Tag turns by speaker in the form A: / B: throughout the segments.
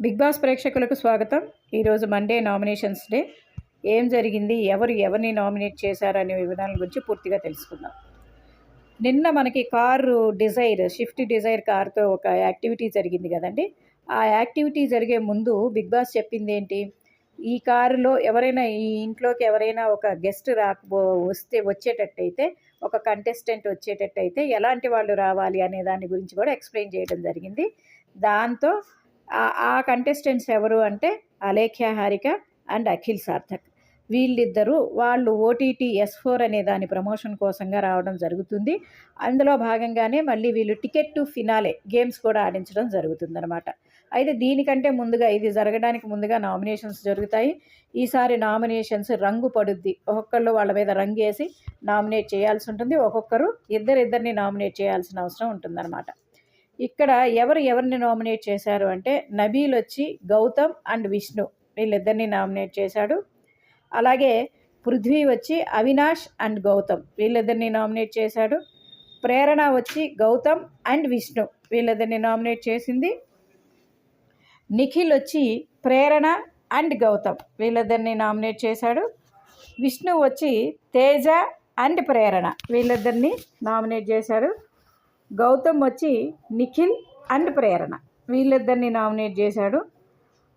A: Big boss ప్రేక్షకులకు స్వాగతం. ఈరోజు మండే నామినేషన్స్ డే. ఏం జరిగింది? ఎవరు ఎవరిని నామినేట్ చేశారనే వివరాల గురించి పూర్తిగా తెలుసుకుందాం. నిన్న మనకి కారు డిజైర్ షిఫ్ట్ డిజైర్ కార్తో ఒక యాక్టివిటీ జరిగింది కదండి. ఆ యాక్టివిటీ జరిగే ముందు బిగ్ బాస్ చెప్పింది ఏంటి? ఈ కారులో ఎవరైనా ఈ ఇంట్లోకి ఎవరైనా ఒక గెస్ట్ రాకపో వస్తే వచ్చేటట్టయితే ఒక కంటెస్టెంట్ వచ్చేటట్టయితే ఎలాంటి వాళ్ళు రావాలి అనే దాని గురించి కూడా ఎక్స్ప్లెయిన్ చేయడం జరిగింది. దాంతో ఆ కంటెస్టెంట్స్ ఎవరు అంటే అలేఖ్య హారిక అండ్ అఖిల్ సార్థక్. వీళ్ళిద్దరూ వాళ్ళు ఓటీటీ ఎస్ ఫోర్ అనే దాని ప్రమోషన్ కోసంగా రావడం జరుగుతుంది. అందులో భాగంగానే మళ్ళీ వీళ్ళు టికెట్ టు ఫినాలే గేమ్స్ కూడా ఆడించడం జరుగుతుందనమాట అయితే దీనికంటే ముందుగా ఇది జరగడానికి ముందుగా నామినేషన్స్ జరుగుతాయి. ఈసారి నామినేషన్స్ రంగు పడుద్ది. ఒక్కొక్కళ్ళు వాళ్ళ మీద రంగు వేసి నామినేట్ చేయాల్సి ఉంటుంది. ఒక్కొక్కరు ఇద్దరిద్దరిని నామినేట్ చేయాల్సిన అవసరం ఉంటుందన్నమాట. ఇక్కడ ఎవరు ఎవరిని నామినేట్ చేశారు అంటే నబీల్ వచ్చి గౌతమ్ అండ్ విష్ణు వీళ్ళిద్దరిని నామినేట్ చేశాడు. అలాగే పృథ్వీ వచ్చి అవినాష్ అండ్ గౌతమ్ వీళ్ళిద్దరిని నామినేట్ చేశాడు. ప్రేరణ వచ్చి గౌతమ్ అండ్ విష్ణు వీళ్ళిద్దరిని నామినేట్ చేసింది. నిఖిల్ వచ్చి ప్రేరణ అండ్ గౌతమ్ వీళ్ళిద్దరిని నామినేట్ చేశాడు. విష్ణు వచ్చి తేజ అండ్ ప్రేరణ వీళ్ళిద్దరిని నామినేట్ చేశాడు. గౌతమ్ వచ్చి నిఖిల్ అండ్ ప్రేరణ. వీళ్ళిద్దరిని నామినేట్ చేశాడు.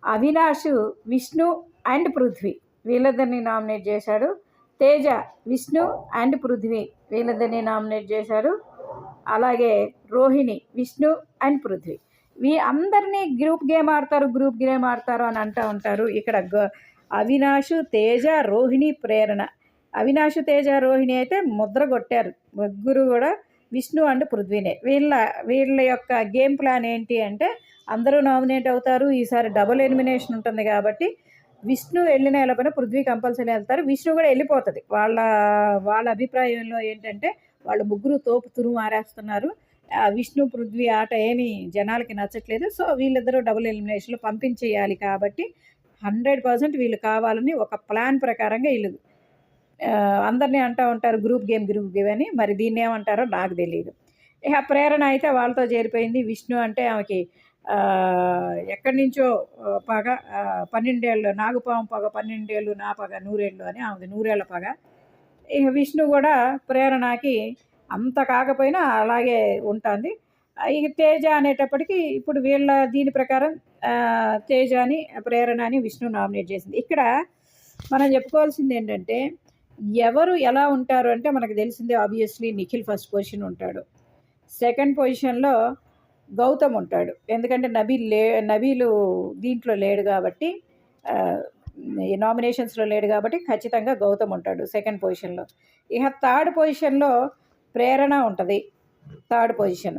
A: అవినాష్ విష్ణు అండ్ పృథ్వీ వీళ్ళిద్దరిని నామినేట్ చేశాడు. తేజ విష్ణు అండ్ పృథ్వీ వీళ్ళిద్దరిని నామినేట్ చేశాడు. అలాగే రోహిణి విష్ణు అండ్ పృథ్వీ. వీ అందరినీ గ్రూప్ గేమ్ ఆడతారు గ్రూప్ గేమ్ ఆడతారు అని అంటూ ఉంటారు. ఇక్కడ అవినాష్ తేజ రోహిణి ప్రేరణ. అవినాష్ తేజ రోహిణి అయితే ముద్ర కొట్టారు. ముగ్గురు కూడా విష్ణు అండ్ పృథ్వీనే. వీళ్ళ వీళ్ళ యొక్క గేమ్ ప్లాన్ ఏంటి అంటే అందరూ నామినేట్ అవుతారు. ఈసారి డబుల్ ఎలిమినేషన్ ఉంటుంది కాబట్టి విష్ణు వెళ్ళిన వెళ్ళిపోయినా పృథ్వీ కంపల్సరీ వెళ్తారు. విష్ణు కూడా వెళ్ళిపోతుంది. వాళ్ళ వాళ్ళ అభిప్రాయంలో ఏంటంటే వాళ్ళు ముగ్గురు తోపు తురుము మారేస్తున్నారు విష్ణు పృథ్వీ ఆట ఏమీ జనాలకి నచ్చట్లేదు. సో వీళ్ళిద్దరూ డబుల్ ఎలిమినేషన్లో పంపించేయాలి కాబట్టి హండ్రెడ్ పర్సెంట్ వీళ్ళు కావాలని ఒక ప్లాన్ ప్రకారంగా వీళ్ళు అందరినీ అంటూ ఉంటారు గ్రూప్ గేమ్ గ్రూప్ గేమ్ అని. మరి దీన్ని ఏమంటారో నాకు తెలియదు ఇక ప్రేరణ అయితే వాళ్ళతో చేరిపోయింది. విష్ణు అంటే ఆమెకి ఎక్కడి నుంచో పగ పన్నెండేళ్ళు నాగుపాము పగ పన్నెండేళ్ళు నా పగ నూరేళ్ళు అని ఆమెది నూరేళ్ళ పగ. ఇక విష్ణు కూడా ప్రేరణకి అంత కాకపోయినా అలాగే ఉంటుంది. ఇక తేజ అనేటప్పటికీ ఇప్పుడు వీళ్ళ దీని ప్రకారం తేజ అని ప్రేరణ అని విష్ణు నామినేట్ చేసింది. ఇక్కడ మనం చెప్పుకోవాల్సింది ఏంటంటే ఎవరు ఎలా ఉంటారు అంటే మనకు తెలిసిందే ఆబ్వియస్లీ నిఖిల్ ఫస్ట్ పొజిషన్ ఉంటాడు. సెకండ్ పొజిషన్లో గౌతమ్ ఉంటాడు. ఎందుకంటే నబీల్ లే నబీలు దీంట్లో లేడు కాబట్టి నామినేషన్స్లో లేడు కాబట్టి ఖచ్చితంగా గౌతమ్ ఉంటాడు సెకండ్ పొజిషన్లో ఇక థర్డ్ పొజిషన్లో ప్రేరణ ఉంటుంది థర్డ్ పొజిషన్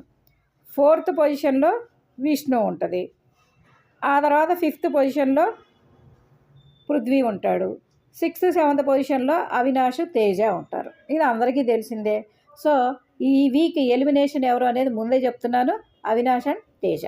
A: ఫోర్త్ పొజిషన్లో విష్ణు ఉంటుంది. ఆ తర్వాత ఫిఫ్త్ పొజిషన్లో పృథ్వీ ఉంటాడు. సిక్స్త్ సెవెంత్ పొజిషన్లో అవినాష్ తేజ ఉంటారు. ఇది అందరికీ తెలిసిందే. సో ఈ వీక్ ఎలిమినేషన్ ఎవరు అనేది ముందే చెప్తున్నాను. అవినాష్ అండ్ తేజ.